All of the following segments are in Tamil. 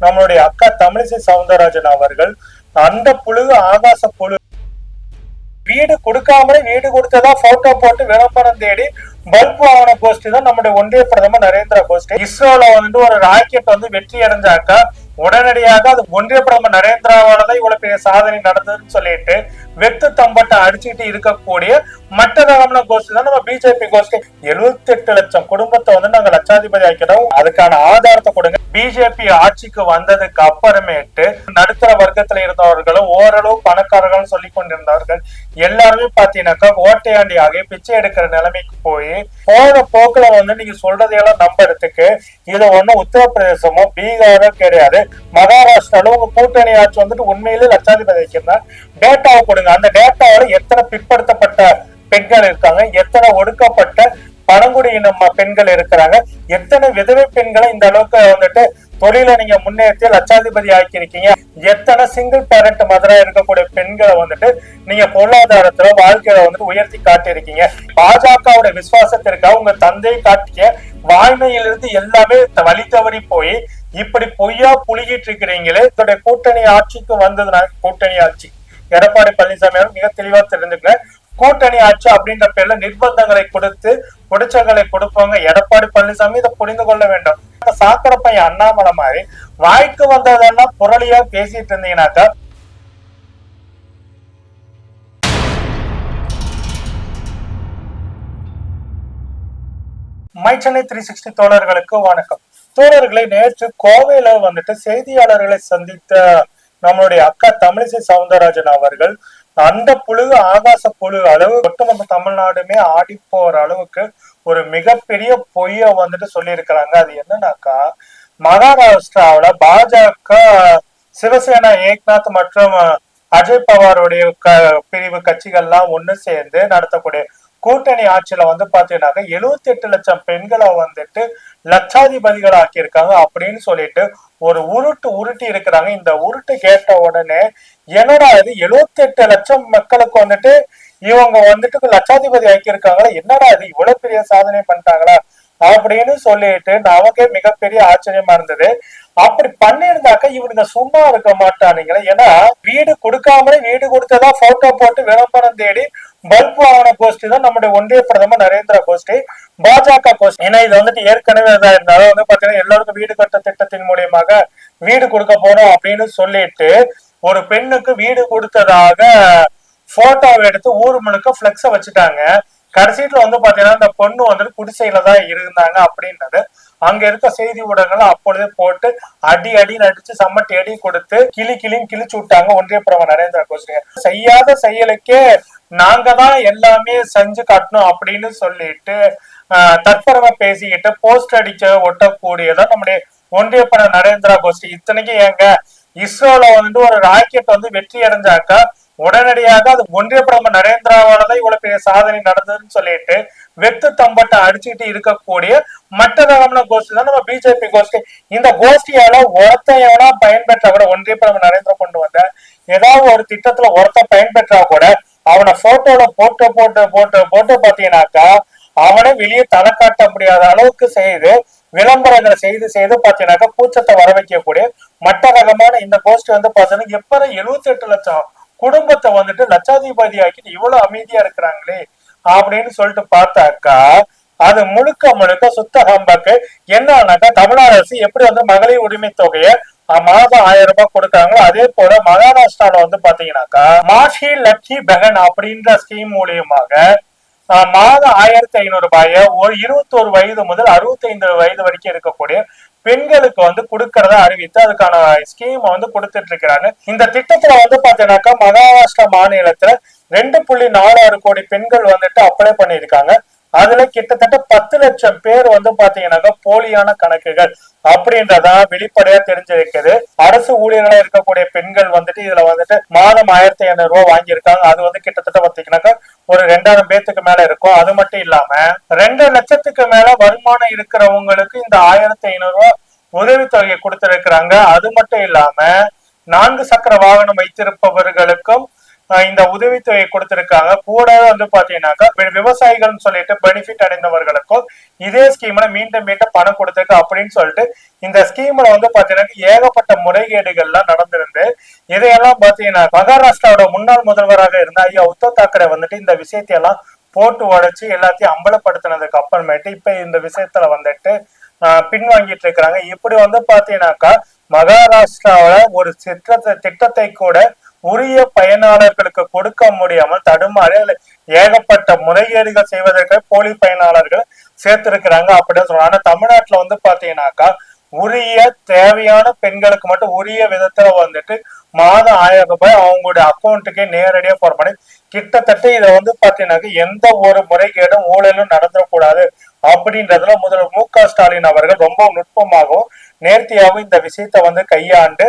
நம்மளுடைய அக்கா தமிழிசை சவுந்தரராஜன் அவர்கள் அந்த புழு ஆகாச புழு வீடு கொடுக்காமலே வீடு கொடுத்ததா போட்டோ போட்டு விளம்பரம் தேடி பல்ப் வாங்கின கோஷ்டி தான் நம்முடைய ஒன்றிய பிரதமர் நரேந்திர கோஷ்டி இஸ்ரோல வந்து ஒரு ராக்கெட் வந்து வெற்றி அடைஞ்சாக்கா உடனடியாக அது ஒன்றிய பிரதமர் நரேந்திராவானதான் இவ்வளவு பெரிய சாதனை நடந்ததுன்னு சொல்லிட்டு வெத்து தம்பட்டை அடிச்சுக்கிட்டு இருக்கக்கூடிய மற்ற ரகமான கோஷ்டி தான் நம்ம பிஜேபி கோஷ்டி. எழுபத்தி எட்டு லட்சம் குடும்பத்தை வந்து நாங்க லட்சாதிபதி ஆக்கிறோம் அதுக்கான ஆதாரத்தை கொடுங்க. பிஜேபி ஆட்சிக்கு வந்ததுக்கு அப்புறமேட்டு நடுத்தர வர்க்கத்துல இருந்தவர்களும் ஓரளவு பணக்காரர்கள் சொல்லி கொண்டிருந்தவர்கள் எல்லாருமே பாத்தீங்கன்னாக்கா ஓட்டையாண்டி ஆகி பிச்சை எடுக்கிற நிலைமைக்கு போய் போன போக்குல வந்து நீங்க சொல்றதையெல்லாம் நம்புறதுக்கு இது ஒண்ணு உத்தரப்பிரதேசமோ பீகாரோ கிடையாது. மகாராஷ்டிரால உங்க கூட்டணி ஆட்சி வந்துட்டு உண்மையிலே லட்சாதிபதி வைக்கிறதா டேட்டாவை கொடுங்க. அந்த டேட்டாவோட எத்தனை பிற்படுத்தப்பட்ட பெண்கள் இருக்காங்க எத்தனை ஒடுக்கப்பட்ட பழங்குடியின பெண்கள் இருக்கிறாங்க எத்தனை விதவை பெண்களை இந்த அளவுக்கு வந்துட்டு தொழில நீங்க முன்னேற்றி லட்சாதிபதி ஆக்கியிருக்கீங்க எத்தனை சிங்கிள் பேரண்ட் மதரா இருக்கக்கூடிய பெண்களை வந்துட்டு நீங்க பொருளாதாரத்துல வாழ்க்கையில வந்துட்டு உயர்த்தி காட்டியிருக்கீங்க. பாஜகவோட விசுவாசத்திற்காக உங்க தந்தையை காட்டிய வாழ்மையிலிருந்து எல்லாமே வழி தவறி போய் இப்படி பொய்யா புழுகிட்டு இருக்கிறீங்களே இதோட கூட்டணி ஆட்சிக்கு வந்ததுனா கூட்டணி ஆட்சி. எடப்பாடி பழனிசாமி மிக தெளிவா தெரிஞ்சுக்கிறேன் கூட்டணி ஆட்சி அப்படின்ற பேர்ல நிர்பந்தங்களை கொடுத்து புடிச்சங்களை கொடுப்பாங்க எடப்பாடி பழனிசாமி இதை புரிந்து கொள்ள வேண்டும். இந்த சாக்கடை பையன் அண்ணாமலை மாதிரி வாய்க்கு வந்ததெல்லாம் புரளியா பேசிட்டு இருந்தீங்கன்னாக்கா மை சென்னை த்ரீ சிக்ஸ்டி தோழர்களுக்கு வணக்கம். தோழர்களை நேற்று கோவையில வந்துட்டு செய்தியாளர்களை சந்தித்த நம்மளுடைய அக்கா தமிழிசை சவுந்தரராஜன் அவர்கள் அந்த புழு ஆகாச புழு அளவு ஒட்டுமொத்த தமிழ்நாடுமே ஆடி போற அளவுக்கு ஒரு மிகப்பெரிய பொய்ய வந்துட்டு சொல்லியிருக்கிறாங்க. அது என்னன்னாக்கா மகாராஷ்டிராவில பாஜக சிவசேனா ஏக்நாத் மற்றும் அஜய் பவாருடைய க- பிரிவு கட்சிகள்லாம் ஒண்ணு சேர்ந்து நடத்தக்கூடிய கூட்டணி ஆட்சியில வந்து பாத்தீங்கன்னாக்க எழுவத்தி எட்டு லட்சம் பெண்களை வந்துட்டு லட்சாதிபதிகளாக்கி ஆக்கியிருக்காங்க அப்படின்னு சொல்லிட்டு ஒரு உருட்டு உருட்டி இருக்கிறாங்க. இந்த உருட்டு கேட்ட உடனே என்னடா இது எழுவத்தி எட்டு லட்சம் மக்களுக்கு வந்துட்டு இவங்க வந்துட்டு லட்சாதிபதி ஆக்கியிருக்காங்களா? என்னடா இது இவ்வளவு பெரிய சாதனை பண்ணிட்டாங்களா? அப்படின்னு சொல்லிட்டு நமக்கே மிகப்பெரிய ஆச்சரியமா இருந்தது. அப்படி பண்ணியிருந்தாக்க இவனுங்க சும்மா இருக்க மாட்டானுங்களே. ஏன்னா வீடு கொடுக்காமலே வீடு கொடுத்ததா போட்டோ போட்டு விளம்பரம் தேடி பல்ப் வாங்கின கோஷ்டி தான் நம்முடைய ஒன்றிய பிரதமர் நரேந்திர கோஷ்டி பாஜக கோஷ்டி ஏன்னா இது வந்துட்டு ஏற்கனவே இதா இருந்தாலும் வந்து பாத்தீங்கன்னா எல்லாருக்கும் வீடு கட்ட திட்டத்தின் மூலியமாக வீடு கொடுக்க போறோம் அப்படின்னு சொல்லிட்டு ஒரு பெண்ணுக்கு வீடு கொடுத்ததாக போட்டோவை எடுத்து ஊர் முழுக்க பிளெக்ஸ வச்சுட்டாங்க. கடைசியில வந்து பாத்தீங்கன்னா இந்த பொண்ணு வந்துட்டு குடிசையில தான் இருந்தாங்க அப்படின்றது. அங்க இருக்க செய்தி ஊடகங்கள் அப்பொழுதே போட்டு அடி அடி நடிச்சு சம்மட்டி அடி கொடுத்து கிளி கிளின்னு கிழிச்சு விட்டாங்க ஒன்றிய பிரபு நரேந்திர கோஷ்டி செய்யாத செயலுக்கே நாங்க தான் எல்லாமே செஞ்சு காட்டணும் அப்படின்னு சொல்லிட்டு ஆஹ், பேசிக்கிட்டு போஸ்ட் அடிச்ச ஒட்டக்கூடியதான் நம்முடைய ஒன்றிய பிரதமர் நரேந்திரா கோஷ்டி. இத்தனைக்கும் ஏங்க இஸ்ரோல வந்து ஒரு ராக்கெட் வந்து வெற்றி அடைஞ்சாக்கா உடனடியாக அது ஒன்றிய பிரதமர் நரேந்திராவோடதான் இவ்வளவு பெரிய சாதனை நடந்ததுன்னு சொல்லிட்டு வெத்து தம்பட்டை அடிச்சுக்கிட்டு இருக்கக்கூடிய மற்ற ரகமான கோஷ்டி தான். நம்ம பிஜேபி கோஷ்டி. இந்த கோஷ்டியால ஒருத்தையவனா பயன்பெற்றா கூட ஒன்றிய பிரதமர் நரேந்திர கொண்டு வந்த ஏதாவது ஒரு திட்டத்துல ஒருத்த பயன்பெற்றா கூட அவனை போட்டோல போட்டோ போட்டு போட்டு போட்டு பாத்தீங்கன்னாக்கா அவனை வெளியே தலை காட்ட முடியாத அளவுக்கு செய்து விளம்பரங்களை செய்து செய்து பாத்தீங்கன்னாக்கா கூச்சத்தை வர வைக்கக்கூடிய மற்ற ரகமான இந்த கோஷ்டி வந்து பாத்தீங்கன்னா எப்ப எழுபத்தி எட்டு லட்சம் குடும்பத்தை வந்துட்டு லட்சாதிபதி ஆக்கிட்டு இவ்வளவு அமைதியா இருக்கிறாங்களே அப்படின்னு சொல்லிட்டு பார்த்தாக்கா அது முழுக்க முழுக்க சுத்த ஹம்பக்கு என்னன்னாக்கா தமிழ்நாடு அரசு எப்படி வந்து மகளிர் உரிமை தொகையை மாதம் ஆயிரம் ரூபாய் கொடுக்குறாங்களோ அதே போல மகாராஷ்டிரால வந்து பாத்தீங்கன்னாக்கா மாஷி லட்சி பெகன் அப்படின்ற ஸ்கீம் மூலியமாக ஆஹ் மாதம் ஆயிரத்தி ஐநூறு ரூபாய ஒரு இருபத்தோரு வயது முதல் அறுபத்தி ஐந்து வயது வரைக்கும் இருக்கக்கூடிய பெண்களுக்கு வந்து கொடுக்கறதா அறிவித்து அதுக்கான ஸ்கீம் வந்து கொடுத்துட்டு இருக்கிறாங்க இந்த திட்டத்துல வந்து பாத்தீங்கன்னாக்கா மகாராஷ்டிரா மாநிலத்துல ரெண்டு புள்ளி நாலு ஆறு கோடி பெண்கள் வந்துட்டு அப்ளை பண்ணியிருக்காங்க. அதுல கிட்டத்தட்ட பத்து லட்சம் பேர் வந்து பாத்தீங்கன்னாக்கா போலியான கணக்குகள் அப்படின்றதா வெளிப்படையா தெரிஞ்சிருக்குது. அரசு ஊழியர்களா இருக்கக்கூடிய பெண்கள் வந்துட்டு இதுல வந்துட்டு மாதம் ஆயிரத்தி ஐநூறு ரூபாய் வாங்கியிருக்காங்க. அது வந்து கிட்டத்தட்ட பாத்தீங்கன்னாக்கா ஒரு ரெண்டாயிரம் பேத்துக்கு மேல இருக்கும். அது மட்டும் இல்லாம ரெண்டு லட்சத்துக்கு மேல வருமானம் இருக்கிறவங்களுக்கு இந்த ஆயிரத்தி ஐநூறு ரூபாய் உதவித்தொகையை கொடுத்திருக்கிறாங்க. அது மட்டும் இல்லாம நான்கு சக்கர வாகனம் வைத்திருப்பவர்களுக்கும் இந்த உதவித்தொகை கொடுத்திருக்காங்க கூடவே வந்து பாத்தீங்கன்னாக்கா விவசாயிகள்னு சொல்லிட்டு பெனிஃபிட் அடைந்தவர்களுக்கும் இதே ஸ்கீம்ல மீண்டும் மீண்டும் பணம் கொடுத்திருக்கு அப்படின்னு சொல்லிட்டு இந்த ஸ்கீம்ல வந்து பாத்தீங்கன்னா ஏகப்பட்ட முறைகேடுகள்லாம் நடந்திருந்து இதையெல்லாம் பாத்தீங்கன்னா மகாராஷ்டிராவோட முன்னாள் முதல்வராக இருந்த ஐயா உத்தவ் தாக்கரே வந்துட்டு இந்த விஷயத்தையெல்லாம் போட்டு உடைச்சு எல்லாத்தையும் அம்பலப்படுத்தினதுக்கு அப்புறமேட்டு இப்ப இந்த விஷயத்துல வந்துட்டு பின்வாங்கிட்டு இருக்கிறாங்க. இப்படி வந்து பாத்தீங்கன்னாக்கா மகாராஷ்டிராவில ஒரு திட்டத்தை திட்டத்தை கூட உரிய பயனாளர்களுக்கு கொடுக்க முடியாமல் தடுமாறி ஏகப்பட்ட முறைகேடுகள் செய்வதற்கு போலி பயனாளர்கள் சேர்த்திருக்கிறாங்க அப்படின்னு சொல்றாங்க ஆனா தமிழ்நாட்டுல வந்து பாத்தீங்கன்னாக்கா உரிய தேவையான பெண்களுக்கு மட்டும் உரிய விதத்துல வந்துட்டு மாதம் ஆயிரம் ரூபாய் அவங்களுடைய அக்கௌண்ட்டுக்கே நேரடியா போற பண்ணி கிட்டத்தட்ட இதை வந்து பாத்தீங்கன்னாக்க எந்த ஒரு முறைகேடும் ஊழலும் நடந்துடக்கூடாது அப்படின்றதுல முதல்வர் மு க ஸ்டாலின் அவர்கள் ரொம்ப நுட்பமாகவும் நேர்த்தியாகவும் இந்த விஷயத்தை வந்து கையாண்டு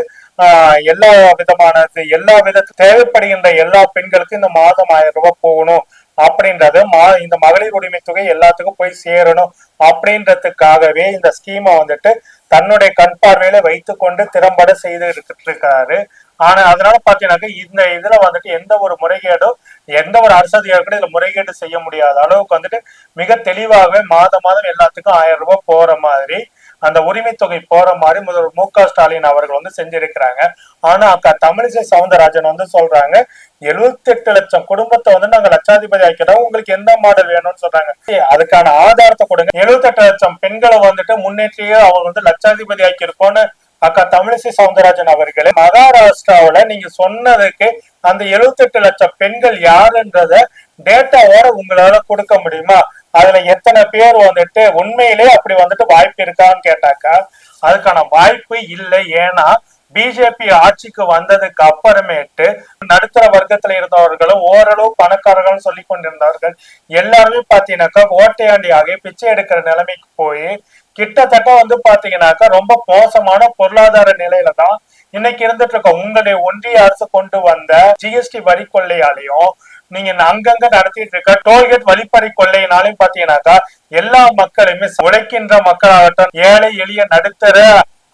எல்லா விதமான எல்லா வித தேவைப்படுகின்ற எல்லா பெண்களுக்கும் இந்த மாதம் ஆயிரம் ரூபாய் போகணும் அப்படின்றது மா இந்த மகளிர் உரிமை தொகை எல்லாத்துக்கும் போய் சேரணும் அப்படின்றதுக்காகவே இந்த ஸ்கீமை வந்துட்டு தன்னுடைய கண் பார்வையில வைத்துக்கொண்டு திறம்பட செய்து இருக்காரு ஆனா அதனால பாத்தீங்கன்னாக்க இந்த இதுல வந்துட்டு எந்த ஒரு முறைகேடும் எந்த ஒரு அரசு அதிகாரிகளும் இதுல முறைகேடு செய்ய முடியாத அளவுக்கு வந்துட்டு மிக தெளிவாகவே மாதம் மாதம் எல்லாத்துக்கும் ஆயிரம் ரூபாய் போற மாதிரி அந்த உரிமை தொகை போற மாதிரி முதல்வர் மு க ஸ்டாலின் அவர்கள் வந்து செஞ்சிருக்கிறாங்க ஆனா அக்கா தமிழிசை சவுந்தரராஜன் வந்து சொல்றாங்க எழுபத்தி எட்டு லட்சம் குடும்பத்தை வந்து நாங்க லட்சாதிபதி ஆக்கிறோம் உங்களுக்கு எந்த மாடல் வேணும்னு சொல்றாங்க. அதுக்கான ஆதாரத்தை கொடுங்க. எழுபத்தி எட்டு லட்சம் பெண்களை வந்துட்டு முன்னேற்றியே அவங்க வந்து லட்சாதிபதி ஆக்கியிருக்கோன்னு அக்கா தமிழிசை சவுந்தரராஜன் அவர்களே மகாராஷ்டிராவில நீங்க சொன்னதுக்கு அந்த 78 லட்சம் பெண்கள் யாருன்றத டேட்டாவோட உங்களால கொடுக்க முடியுமா? அதுல எத்தனை பேர் வந்துட்டு உண்மையிலே அப்படி வந்துட்டு வாய்ப்பு இருக்கான்னு கேட்டாக்கா அதுக்கான வாய்ப்பு இல்லை. ஏன்னா பிஜேபி ஆட்சிக்கு வந்ததுக்கு அப்புறமேட்டு நடுத்தர வர்க்கத்துல இருந்தவர்களும் ஓரளவு பணக்காரர்கள் சொல்லி கொண்டிருந்தவர்கள் எல்லாருமே பாத்தீங்கன்னாக்கா ஓட்டையாண்டியாக பிச்சை எடுக்கிற நிலைமைக்கு போய் கிட்டத்தட்ட வந்து பாத்தீங்கன்னாக்கா ரொம்ப மோசமான பொருளாதார நிலையில தான் இன்னைக்கு இருந்துட்டு இருக்கோம். உங்களுடைய ஒன்றிய அரசு கொண்டு வந்த ஜிஎஸ்டி வரி கொள்ளையாலையும் நீங்க அங்கங்க நடத்திட்டு இருக்க டோல்கேட் வழிப்பறை கொள்ளையினாலையும் பாத்தீங்கன்னாக்கா எல்லா மக்களுமே உழைக்கின்ற மக்களாகட்டும் ஏழை எளிய நடுத்தர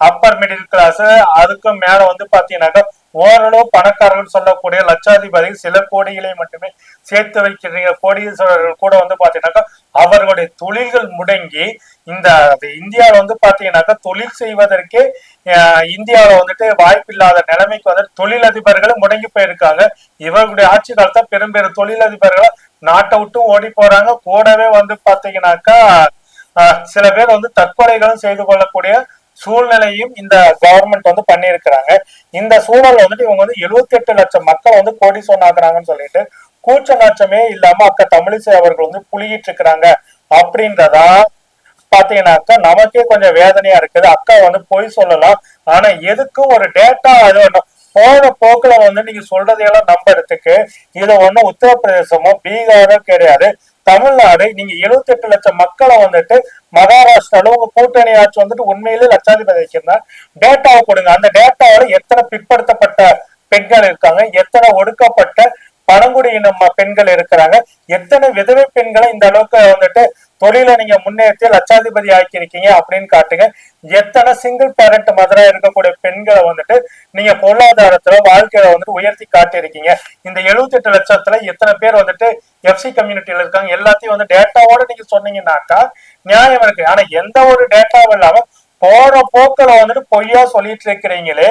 அப்பர் மிடில் கிளாஸ் அதுக்கும் மேல வந்து பாத்தீங்கன்னாக்கா ஓரளவு பணக்காரர்கள் சொல்லக்கூடிய லட்சாதிபதி சில கோடிகளை மட்டுமே சேர்த்து வைக்கிறீங்க கோடீஸ்வரர்கள் கூட வந்து பாத்தீங்கன்னாக்கா அவர்களுடைய தொழில்கள் முடங்கி இந்த இந்தியாவில் வந்து பாத்தீங்கன்னாக்கா தொழில் செய்வதற்கே அஹ், இந்தியாவுல வந்துட்டு வாய்ப்பில்லாத நிலைமைக்கு வந்துட்டு தொழிலதிபர்களும் முடங்கி போயிருக்காங்க. இவர்களுடைய ஆட்சி காலத்தை பெரும் பெரும் தொழிலதிபர்கள் நாட்டை விட்டு ஓடி போறாங்க. கூடவே வந்து பாத்தீங்கன்னாக்கா அஹ், சில பேர் வந்து தற்கொலைகளும் செய்து கொள்ளக்கூடிய சூழ்நிலையும் இந்த கவர்மெண்ட் வந்து பண்ணியிருக்கிறாங்க. இந்த சூழல் வந்துட்டு இவங்க வந்து 78 லட்சம் மக்கள் வந்து கோடி சொன்னாக்குறாங்கன்னு சொல்லிட்டு கூச்ச நாச்சமே இல்லாம அக்கா தமிழிசை அவர்கள் வந்து புளியிட்டு இருக்கிறாங்க அப்படின்றதா பாத்தீங்கன்னாக்கா நமக்கே கொஞ்சம் வேதனையா இருக்குது. அக்கா வந்து பொய் சொல்லலாம். ஆனா எதுக்கும் ஒரு டேட்டா அது போன போக்குல வந்து நீங்க சொல்றதையெல்லாம் நம்புறதுக்கு இது ஒண்ணும் உத்தரப்பிரதேசமோ பீகாரோ கிடையாது. தமிழ்நாடு நீங்க 78 லட்சம் மக்களை வந்துட்டு மகாராஷ்டிரால உங்க கூட்டணி ஆட்சி வந்துட்டு உண்மையிலே லட்சாதிபதி வைக்கிறதா டேட்டாவை கொடுங்க. அந்த டேட்டாவில எத்தனை பிற்படுத்தப்பட்ட பெண்கள் இருக்காங்க எத்தனை ஒடுக்கப்பட்ட பழங்குடியின பெண்கள் இருக்கிறாங்க எத்தனை விதவை பெண்களை இந்த அளவுக்கு வந்துட்டு தொழிலை நீங்க முன்னேற்றி லட்சாதிபதி ஆக்கியிருக்கீங்க அப்படின்னு காட்டுங்க. எத்தனை சிங்கிள் பேரண்ட் மதரா இருக்கக்கூடிய பெண்களை வந்துட்டு நீங்க பொருளாதாரத்துல வாழ்க்கையில வந்துட்டு உயர்த்தி காட்டியிருக்கீங்க. இந்த 78 லட்சத்துல எத்தனை பேர் வந்துட்டு எஃப்சி கம்யூனிட்டியில இருக்காங்க? எல்லாத்தையும் வந்து டேட்டாவோட நீங்க சொன்னீங்கன்னாக்கா நியாயம் இருக்கு. ஆனா எந்த ஒரு டேட்டாவும் இல்லாம போற போக்குல வந்துட்டு பொய்யா சொல்லிட்டு இருக்கிறீங்களே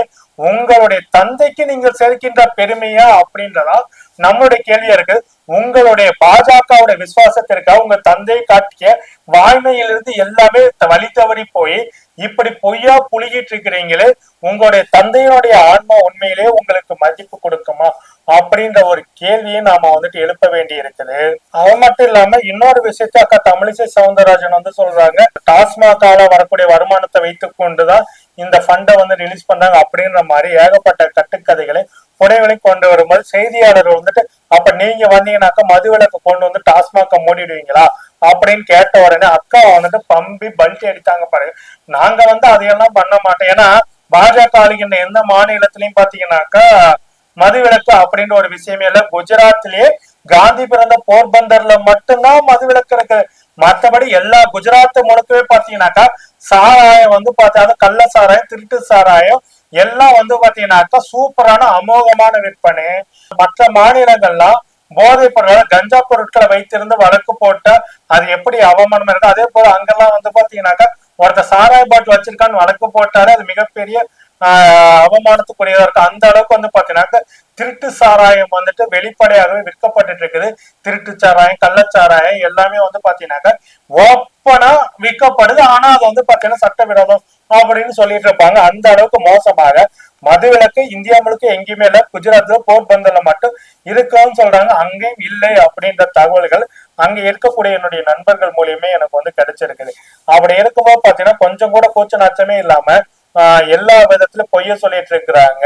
உங்களுடைய தந்தைக்கு நீங்கள் சேர்க்கின்ற பெருமையா அப்படின்றதா நம்மளுடைய கேள்வியா இருக்கு. உங்களுடைய பாஜகவுடைய விசுவாசத்திற்காக உங்க தந்தை காட்டிய வாய்மையிலிருந்து எல்லாமே வழி தவறி போய் இப்படி பொய்யா புழுகிட்டு இருக்கிறீங்களே உங்களுடைய தந்தையினுடைய ஆன்மா உண்மையிலே உங்களுக்கு மதிப்பு கொடுக்குமா? அப்படின்ற ஒரு கேள்வியை நாம வந்துட்டு எழுப்ப வேண்டி இருக்குது அது மட்டும் இல்லாம இன்னொரு விஷயத்த அக்கா தமிழிசை சவுந்தரராஜன் வந்து சொல்றாங்க. டாஸ்மாகால வரக்கூடிய வருமானத்தை வைத்துக் கொண்டுதான் இந்த ஃபண்டை வந்து ரிலீஸ் பண்றாங்க அப்படின்ற மாதிரி ஏகப்பட்ட கட்டுக்கதைகளை புனைவனை கொண்டு வரும்போது செய்தியாளர் வந்துட்டு அப்ப நீங்க வந்தீங்கன்னாக்கா மது விளக்கு கொண்டு வந்து டாஸ்மாக மூடிடுவீங்களா? அப்படின்னு கேட்ட உடனே அக்கா வந்துட்டு பம்பி பல்ட்டி அடித்தாங்க பாருங்க. நாங்க வந்து அதையெல்லாம் பண்ண மாட்டோம். ஏன்னா பாஜக ஆளுகின்ற எந்த மாநிலத்திலையும் பாத்தீங்கன்னாக்கா மதுவிலக்கு அப்படின்ற ஒரு விஷயமே இல்ல. குஜராத்லயே காந்தி பிறந்த போர்பந்தர்ல மட்டும்தான் மதுவிலக்கு இருக்கு. மத்தபடி எல்லா குஜராத் முழுக்கவே பாத்தீங்கன்னாக்கா சாராயம் வந்து பார்த்தா கள்ள சாராயம் திருட்டு சாராயம் எல்லாம் வந்து பாத்தீங்கன்னாக்கா சூப்பரான அமோகமான விற்பனை. மற்ற மாநிலங்கள்லாம் போதைப் பொருட்கள் கஞ்சா பொருட்களை வைத்திருந்து வழக்கு போட்டா அது எப்படி அவமானம் இருக்கு அதே போல அங்கெல்லாம் வந்து பாத்தீங்கன்னாக்கா ஒருத்தர் சாராய பாட்டில் வச்சிருக்கான்னு வழக்கு போட்டாலே அது மிகப்பெரிய அவமானத்துக்குரியதா இருக்கு. அந்த அளவுக்கு வந்து பாத்தீங்கன்னாக்கா திருட்டு சாராயம் வந்துட்டு வெளிப்படையாகவே விற்கப்பட்டுட்டு இருக்குது. திருட்டு சாராயம் கள்ளச்சாராயம் எல்லாமே வந்து பாத்தீங்கன்னாக்கா ஓப்பனா விற்கப்படுது. ஆனா அது வந்து பாத்தீங்கன்னா சட்டவிரோதம் அப்படின்னு சொல்லிட்டு இருப்பாங்க. அந்த அளவுக்கு மோசமாக மதுவிலக்கு இந்தியா முழுக்க எங்கேயுமே இல்ல. குஜராத்ல போர்பந்தர்ல மட்டும் இருக்குன்னு சொல்றாங்க. அங்கேயும் இல்லை அப்படின்ற தகவல்கள் அங்க இருக்கக்கூடிய என்னுடைய நண்பர்கள் மூலியமே எனக்கு வந்து கிடைச்சிருக்குது. அப்படி இருக்கும்போது பாத்தீங்கன்னா கொஞ்சம் கூட கூச்ச நாச்சமே இல்லாம எல்லா விதத்திலும் பொய்ய சொல்லிட்டு இருக்கிறாங்க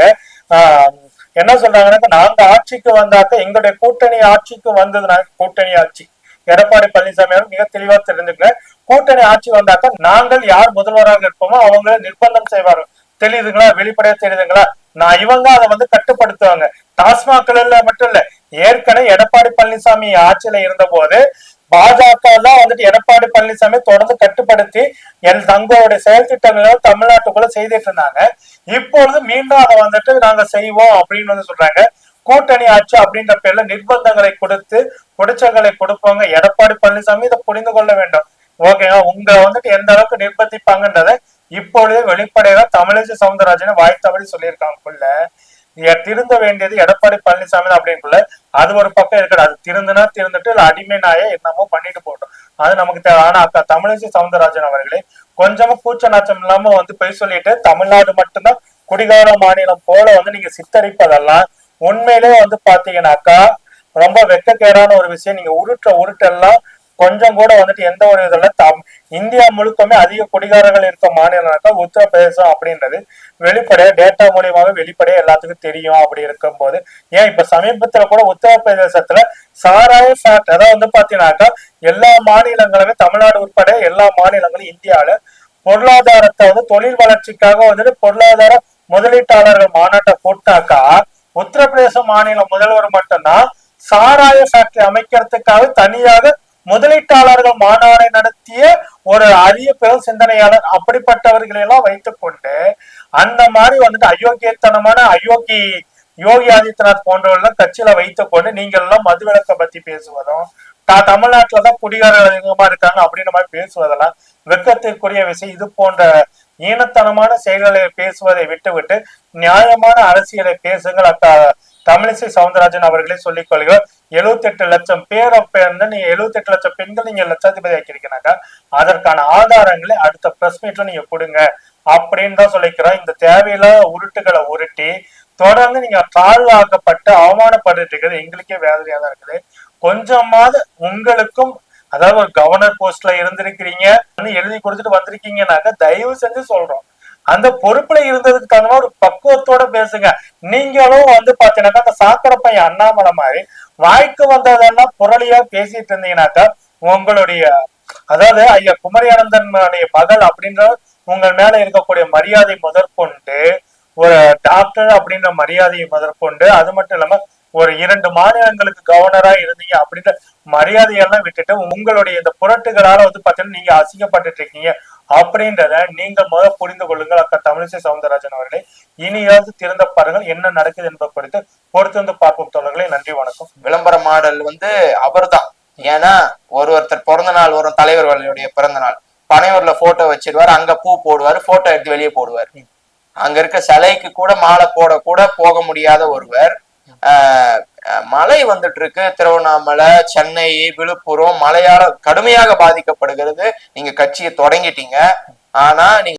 ஆஹ் என்ன சொல்றாங்கன்னா நாங்க ஆட்சிக்கு வந்தாக்க எங்களுடைய கூட்டணி ஆட்சிக்கு வந்ததுனா கூட்டணி ஆட்சி. எடப்பாடி பழனிசாமி மிக தெளிவா தெரிஞ்சுக்கல. கூட்டணி ஆட்சி வந்தாக்க நாங்கள் யார் முதல்வராக இருப்போமோ அவங்களை நிர்பந்தம் செய்வார்கள் தெரியுதுங்களா? வெளிப்படையா தெரியுதுங்களா? நான் இவங்க அதை வந்து கட்டுப்படுத்துவாங்க. டாஸ்மாக்கள் மட்டும் இல்ல. ஏற்கனவே எடப்பாடி பழனிசாமி ஆட்சியில இருந்த போது பாஜக தான் வந்துட்டு எடப்பாடி பழனிசாமி தொடர்ந்து கட்டுப்படுத்தி என் தங்களுடைய செயல் திட்டங்களை தமிழ்நாட்டுக்குள்ள செய்துட்டு இருந்தாங்க. இப்பொழுது மீண்டும் அதை வந்துட்டு நாங்க செய்வோம் அப்படின்னு வந்து சொல்றாங்க. கூட்டணி ஆட்சி அப்படின்ற பேர்ல நிர்பந்தங்களை கொடுத்து குடிச்சல்களை கொடுப்பாங்க எடப்பாடி பழனிசாமி இதை புரிந்து கொள்ள வேண்டும். ஓகேங்க உங்க வந்துட்டு எந்த அளவுக்கு நிர்பந்திப்பாங்கன்றத இப்பொழுதே வெளிப்படையா தமிழிசை சவுந்தரராஜன் வாய் தவறி சொல்லியிருக்காங்கக்குள்ள திருந்த வேண்டியது எடப்பாடி பழனிசாமி தான் அப்படின்னுக்குள்ள அது ஒரு பக்கம் இருக்குது. அது திருந்துனா திருந்துட்டு இல்ல அடிமை நாய என்னமோ பண்ணிட்டு போட்டோம் அது நமக்கு தேவை. ஆனா அக்கா தமிழிசை சவுந்தரராஜன் அவர்களே கொஞ்சமா கூச்ச நாச்சம் இல்லாம வந்து பொய் சொல்லிட்டு தமிழ்நாடு மட்டும்தான் குடிகார மாநிலம் போல வந்து நீங்க சித்தரிப்பதெல்லாம் உண்மையிலே வந்து பாத்தீங்கன்னாக்கா ரொம்ப வெக்கக்கேடான ஒரு விஷயம். நீங்க உருட்ட உருட்டெல்லாம் கொஞ்சம் கூட வந்துட்டு எந்த ஒரு இதுல தம் இந்தியா முழுக்கமே அதிக குடிகாரர்கள் இருக்க மாநிலம்னாக்கா உத்தரப்பிரதேசம் அப்படின்றது வெளிப்படையா டேட்டா மூலியமாக வெளிப்படையா எல்லாத்துக்கும் தெரியும் அப்படி இருக்கும்போது. ஏன் இப்ப சமீபத்துல கூட உத்தரப்பிரதேசத்துல சாராய ஃபேக்ட் அதாவது வந்து பாத்தீங்கன்னாக்கா எல்லா மாநிலங்களுமே தமிழ்நாடு உட்பட எல்லா மாநிலங்களும் இந்தியால பொருளாதாரத்தை வந்து தொழில் வளர்ச்சிக்காக வந்துட்டு பொருளாதார முதலீட்டாளர்கள் மாநாட்டை போட்டாக்கா உத்தரப்பிரதேச மாநில முதல்வர் மட்டும்தான் சாராய ஃபேக்டரி அமைக்கிறதுக்காக தனியாக முதலீட்டாளர்கள் மாநாடை நடத்திய ஒரு அரிய பெரும் சிந்தனையாளர் அப்படிப்பட்டவர்களை எல்லாம் வைத்துக் கொண்டு அந்த மாதிரி வந்துட்டு அயோக்கியத்தனமான அயோக்கி யோகி ஆதித்யநாத் போன்றவர்கள் கட்சியில வைத்துக் கொண்டு நீங்கள் எல்லாம் மதுவிலக்கை பத்தி பேசுவதும் தமிழ்நாட்டுலதான் குடிகாரர்கள் அதிகமா இருக்காங்க அப்படின்ற மாதிரி பேசுவதெல்லாம் வெக்கத்திற்குரிய விஷயம். இது போன்ற ஈனத்தனமான செயல்களை பேசுவதை விட்டுவிட்டு நியாயமான அரசியலை பேசுங்கள். அக்கா தமிழிசை சவுந்தரராஜன் அவர்களே சொல்லிக் கொள்கிறார் எழுபத்தி எட்டு லட்சம் பேர் அப்ப நீங்க எழுபத்தி எட்டு லட்சம் பெண்கள் நீங்க லட்சாதிபதி ஆக்கியிருக்கீங்கன்னாக்கா அதற்கான ஆதாரங்களை அடுத்த பிரஸ் மீட்ல நீங்க கொடுங்க. அப்படின்னு தான் சொல்லிக்கிறோம். இந்த தேவையில்லாத உருட்டுகளை உருட்டி தொடர்ந்து நீங்க தாழ்வாக்கப்பட்டு அவமானப்பட்டு இருக்கிறது எங்களுக்கே வேதனையா தான் இருக்குது. கொஞ்சமாவது உங்களுக்கும் அதாவது ஒரு கவர்னர் போஸ்ட்ல இருந்திருக்கிறீங்க எழுதி கொடுத்துட்டு வந்திருக்கீங்கன்னாக்கா தயவு செஞ்சு சொல்றோம். அந்த பொறுப்புல இருந்ததுக்கு தகுந்த ஒரு பக்குவத்தோட பேசுங்க. நீங்களும் வந்து பாத்தீங்கன்னாக்கா அந்த சாக்கர பையன் அண்ணாமலை மாதிரி வாய்க்கு வந்ததெல்லாம் புரளியா பேசிட்டு இருந்தீங்கன்னாக்கா உங்களுடைய அதாவது ஐயா குமரியானந்தனுடைய மகள் அப்படின்ற உங்கள் மேல இருக்கக்கூடிய மரியாதை முதற்கொண்டு ஒரு டாக்டர் அப்படின்ற மரியாதையை முதற்கொண்டு அது மட்டும் இல்லாம ஒரு இரண்டு மாநிலங்களுக்கு கவர்னரா இருந்தீங்க அப்படின்ற மரியாதையெல்லாம் விட்டுட்டு உங்களுடைய இந்த புரட்டுகளால வந்து பாத்தீங்கன்னா நீங்க அசிங்கப்பட்டுட்டு இருக்கீங்க. அப்படின்றத நீங்க முத புரிந்து கொள்ளுங்கள். அக்கா தமிழிசை சவுந்தரராஜன் அவர்களே இனியாவது திறந்த பாருங்கள் என்ன நடக்குது என்பது குறித்து பொறுத்து வந்து பார்ப்போம் தோழர்களே. நன்றி வணக்கம். விளம்பர மாடல் வந்து அவர்தான். ஏன்னா ஒரு ஒருத்தர் பிறந்த நாள் வரும் தலைவர்களுடைய பிறந்த நாள். பனையூர்ல போட்டோ வச்சிருவாரு அங்க பூ போடுவாரு போட்டோ எடுத்து வெளியே போடுவார். அங்க இருக்க சிலைக்கு கூட மாலை போட கூட போக முடியாத ஒருவர் மழை வந்துட்டு இருக்கு திருவண்ணாமலை சென்னை விழுப்புரம் மழையால கடுமையாக பாதிக்கப்படுகிறது. நீங்க கட்சியை தொடங்கிட்டீங்க. ஆனா நீங்க